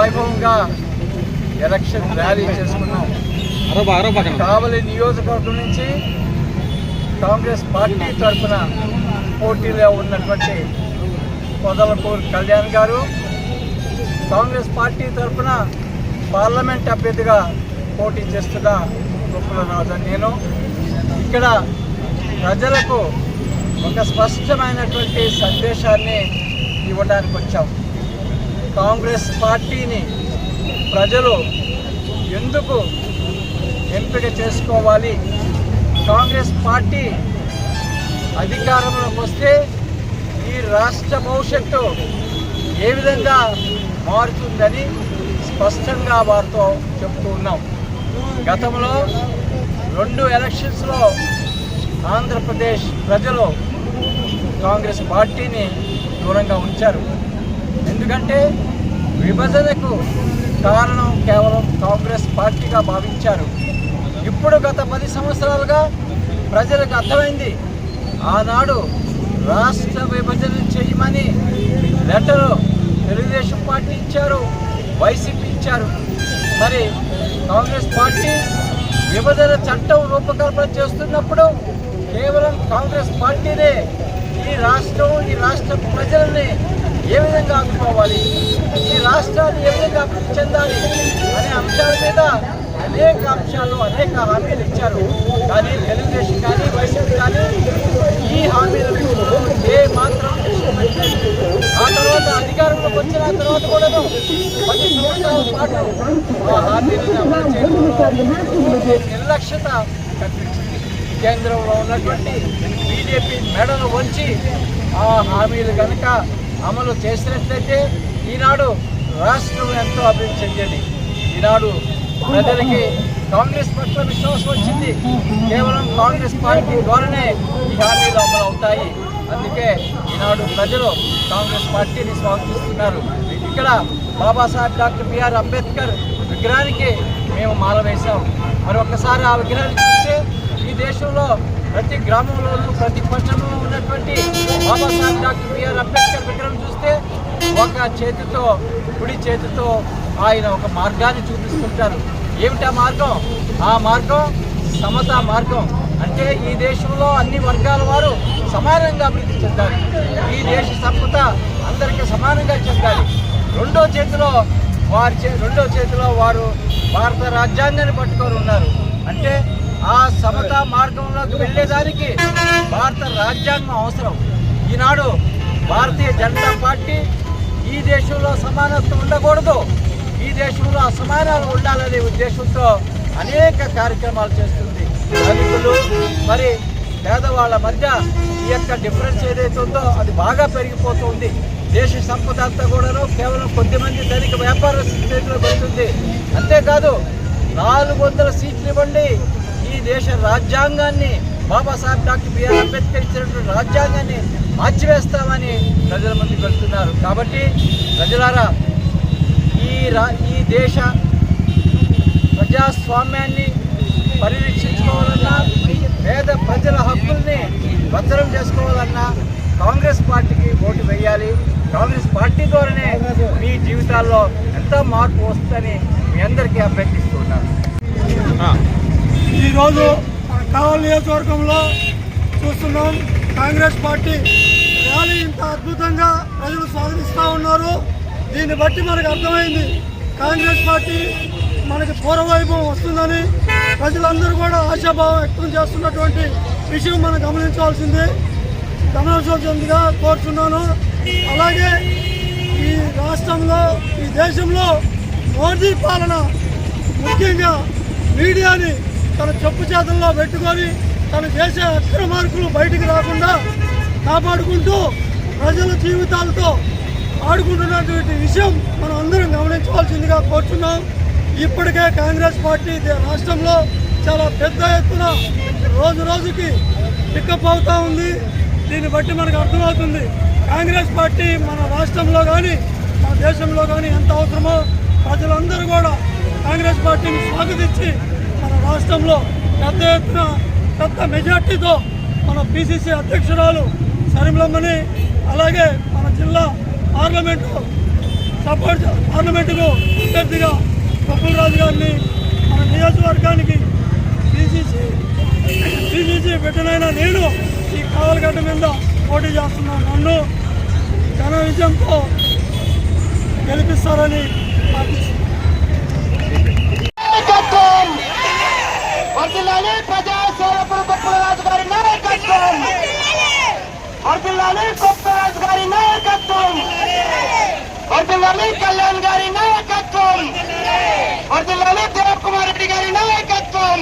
వైభవంగా election rally చేసుకున్నాం. కావలి నియోజకవర్గం నుంచి కాంగ్రెస్ పార్టీ తరఫున పోటీలో ఉన్నటువంటి పొదలకూరు కళ్యాణ్ గారు కాంగ్రెస్ పార్టీ తరఫున పార్లమెంట్ అభ్యర్థిగా పోటీ చేస్తున్న గొప్పలనాథన్ నేను. ఇక్కడ ప్రజలకు ఒక స్పష్టమైనటువంటి సందేశాన్ని ఇవ్వడానికి వచ్చాం. కాంగ్రెస్ పార్టీని ప్రజలు ఎందుకు ఎంపిక చేసుకోవాలి? కాంగ్రెస్ పార్టీ అధికారంలోకి వస్తే ఈ రాష్ట్ర భవిష్యత్తు ఏ విధంగా మారుతుందని స్పష్టంగా వారితో చెప్తూ ఉన్నాం. గతంలో రెండు ఎలక్షన్స్లో ఆంధ్రప్రదేశ్ ప్రజలు కాంగ్రెస్ పార్టీని దూరంగా ఉంచారు. ఎందుకంటే విభజనకు కారణం కేవలం కాంగ్రెస్ పార్టీగా భావించారు. ఇప్పుడు గత పది సంవత్సరాలుగా ప్రజలకు అర్థమైంది ఆనాడు రాష్ట్ర విభజన చేయమని లెటరు తెలుగుదేశం పార్టీ ఇచ్చారు వైసీపీ ఇచ్చారు. మరి కాంగ్రెస్ పార్టీ విభజన చట్టం రూపకల్పన చేస్తున్నప్పుడు కేవలం కాంగ్రెస్ పార్టీనే ఈ రాష్ట్రం ఈ రాష్ట్ర ప్రజల్ని ఏ విధంగా ఆదుకోవాలి ఈ రాష్ట్రాన్ని ఏ విధంగా అభివృద్ధి చెందాలి అనే అంశాల మీద అనేక అంశాలు అనేక హామీలు ఇచ్చారు. కానీ తెలుగుదేశం కానీ వైసీపీ కానీ ఈ హామీల ఏ మాత్రం ఆ తర్వాత అధికారంలోకి వచ్చిన తర్వాత కూడా పది సంవత్సరాల పాటు ఆ హామీలను నిర్లక్ష్యత కనిపించింది కేంద్రంలో ఉన్నటువంటి బీజేపీ మెడను వంచి ఆ హామీలు కనుక అమలు చేసినట్లయితే ఈనాడు రాష్ట్రం ఎంతో అభివృద్ధి చెందేది. ఈనాడు ప్రజలకి కాంగ్రెస్ పట్ల విశ్వాసం వచ్చింది. కేవలం కాంగ్రెస్ పార్టీ ద్వారానే ఈ హామీలు అమలు అవుతాయి. అందుకే ఈనాడు ప్రజలు కాంగ్రెస్ పార్టీని స్వాగతిస్తున్నారు. ఇక్కడ బాబాసాహెబ్ డాక్టర్ బిఆర్ అంబేద్కర్ విగ్రహానికి మేము మాల వేశాం మరి ఒక్కసారి ఆ విగ్రహాన్ని చూస్తే ఈ దేశంలో ప్రతి గ్రామంలోనూ ప్రతి పట్టణంలో ఉన్నటువంటి బాబాసాహెబ్ డాక్టర్ బిఆర్ అంబేద్కర్ విగ్రహం చూస్తే ఒక చేతితో కుడి చేతితో ఆయన ఒక మార్గాన్ని చూపిస్తుంటారు. ఏమిటా మార్గం? ఆ మార్గం సమతా మార్గం. అంటే ఈ దేశంలో అన్ని వర్గాల వారు సమానంగా అభివృద్ధి చెందాలి. ఈ దేశ సంపద అందరికీ సమానంగా చెందాలి. రెండో చేతిలో వారి చే రెండో చేతిలో వారు భారత రాజ్యాంగాన్ని పట్టుకొని ఉన్నారు. అంటే ఆ సమతా మార్గంలోకి వెళ్ళేదానికి భారత రాజ్యాంగం అవసరం. ఈనాడు భారతీయ జనతా పార్టీ ఈ దేశంలో సమానత్వం ఉండకూడదు. ఈ దేశంలో అసమానాలు ఉండాలనే ఉద్దేశంతో అనేక కార్యక్రమాలు చేస్తుంది. ధనికులు మరి పేదవాళ్ళ మధ్య ఈ యొక్క డిఫరెన్స్ ఏదైతే ఉందో అది బాగా పెరిగిపోతుంది. దేశ సంపద అంతా కూడాను కేవలం కొద్దిమంది ధనిక వ్యాపారస్తుల చేతిలో పెడుతుంది. అంతేకాదు నాలుగు వందల సీట్లు ఇవ్వండి. ఈ దేశ రాజ్యాంగాన్ని బాబాసాహెబ్ డాక్టర్ బిఆర్ అంబేద్కర్ ఇచ్చినటువంటి రాజ్యాంగాన్ని మార్చివేస్తామని ప్రజల ముందుకు వెళ్తున్నారు కాబట్టి ప్రజలారా ఈ రా ఈ దేశ ప్రజాస్వామ్యాన్ని పరిరక్షించుకోవాలన్నా పేద ప్రజల హక్కుల్ని భద్రం చేసుకోవాలన్నా కాంగ్రెస్ పార్టీకి ఓటు వేయాలి. కాంగ్రెస్ పార్టీ ద్వారానే మీ జీవితాల్లో ఎంత మార్పు వస్తుందని మీ అందరికీ అభ్యర్థిస్తున్నాను ఈరోజు మన కావలి నియోజకవర్గంలో చూస్తున్నాం. కాంగ్రెస్ పార్టీ ర్యాలీ ఇంత అద్భుతంగా ప్రజలు స్వాగతిస్తూ ఉన్నారు. దీన్ని బట్టి మనకు అర్థమైంది కాంగ్రెస్ పార్టీ మనకి పూర్వవైభవం వస్తుందని ప్రజలందరూ కూడా ఆశాభావం వ్యక్తం చేస్తున్నటువంటి విషయం మనం గమనించవలసింది. గమనించవలసిందిగా కోరుతున్నాను అలాగే ఈ రాష్ట్రంలో ఈ దేశంలో మోదీ పాలన ముఖ్యంగా మీడియాని తన చెప్పు చేతుల్లో పెట్టుకొని తను చేసే అక్రమార్కులు బయటికి రాకుండా కాపాడుకుంటూ ప్రజల జీవితాలతో ఆడుకుంటున్నటువంటి విషయం మనం అందరం గమనించవలసిందిగా కోరుతున్నాం ఇప్పటికే కాంగ్రెస్ పార్టీ రాష్ట్రంలో చాలా పెద్ద ఎత్తున రోజు రోజుకి పికప్ అవుతూ ఉంది. దీన్ని బట్టి మనకు అర్థమవుతుంది. కాంగ్రెస్ పార్టీ మన రాష్ట్రంలో కానీ మన దేశంలో కానీ ఎంత అవసరమో ప్రజలందరూ కూడా కాంగ్రెస్ పార్టీని స్వాగతించి మన రాష్ట్రంలో పెద్ద ఎత్తున పెద్ద మెజార్టీతో మన పిసిసి అధ్యక్షురాలు సరిమలమ్మని అలాగే మన జిల్లా పార్లమెంటు సపోర్ట్ పార్లమెంటుకు అభ్యర్థిగా పప్పుల రాజు గారిని మన నియోజకవర్గానికి పిసిసి బీసీసీ పెట్టినైనా నేను ఈ కావలగడ్డ మీద పోటీ చేస్తున్నాను నన్ను ఘన విజయంతో గెలిపిస్తారని ఆశిస్తున్నాను. నాయకత్వం వర్దిల్లాలి ప్రజా సేవకుడు గొప్పరాజు గారి నాయకత్వం వర్దిల్లాలి గొప్పరాజు గారి నాయకత్వం వర్దిల్లాలి కళ్యాణ్ గారి నాయకత్వం వర్దిల్లాలి దేవ్ కుమార్ రెడ్డి గారి నాయకత్వం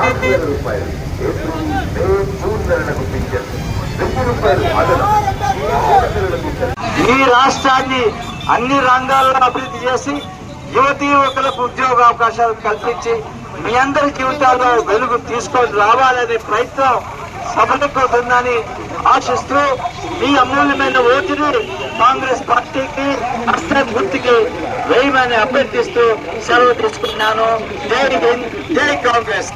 నాలుగు వేల రూపాయలు. ఏప్రిల్ మే జూన్ నెలలకు పింఛన్. రెండు రూపాయలు ఈ రాష్ట్రాన్ని అన్ని రంగాల్లో అభివృద్ధి చేసి యువతి యువకులకు ఉద్యోగ అవకాశాలు కల్పించి మీ అందరి జీవితాల్లో వెలుగు తీసుకొని రావాలనే ప్రయత్నం సఫలీకృతుందని ఆశిస్తూ మీ అమూల్యమైన ఓటుని కాంగ్రెస్ పార్టీకి అస్త్ర గుర్తుకి వేయమని అభ్యర్థిస్తూ సెలవు తీసుకున్నాను జై హింద్ జై కాంగ్రెస్.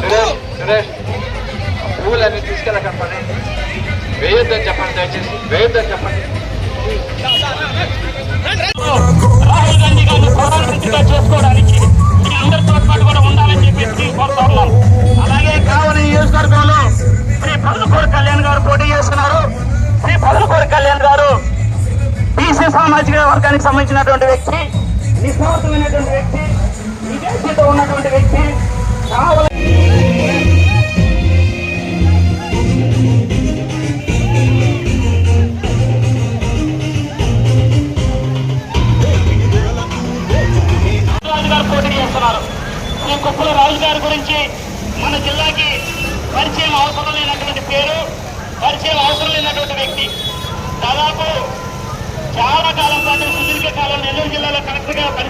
సురేష్ సురేష్ పూలన్నీ తీసుకెళ్ళకండి పని. వేయొద్దని చెప్పండి దయచేసి. వేయొద్దని చెప్పండి. సామాజిక వర్గానికి సంబంధించినటువంటి వ్యక్తి నిస్వార్థమైనటువంటి వ్యక్తి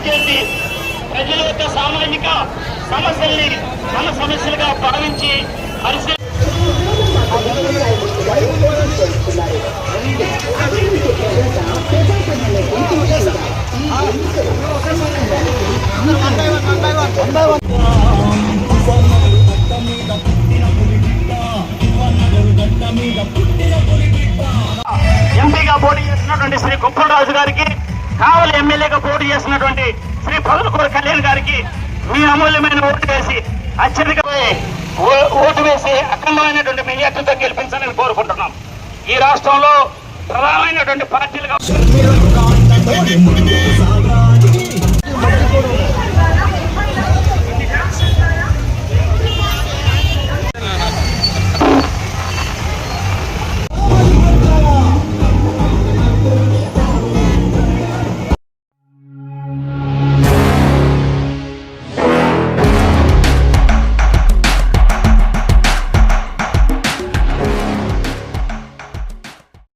చేసి ప్రజల యొక్క సామాజిక సమస్యల్ని మన సమస్యలుగా భావించి పరిశీలి చేస్తున్నారు ఎమ్మెల్యేగా పోటీ చేసినటువంటి శ్రీ పదలకూరు కళ్యాణ్ గారికి మీ అమూల్యమైన ఓటు వేసి అత్యధిక ఓ- ఓటు వేసి అఖండమైనటువంటి మెజార్టీతో గెలిపించాలని కోరుకుంటున్నాం. ఈ రాష్ట్రంలో ప్రధానమైనటువంటి పార్టీలుగా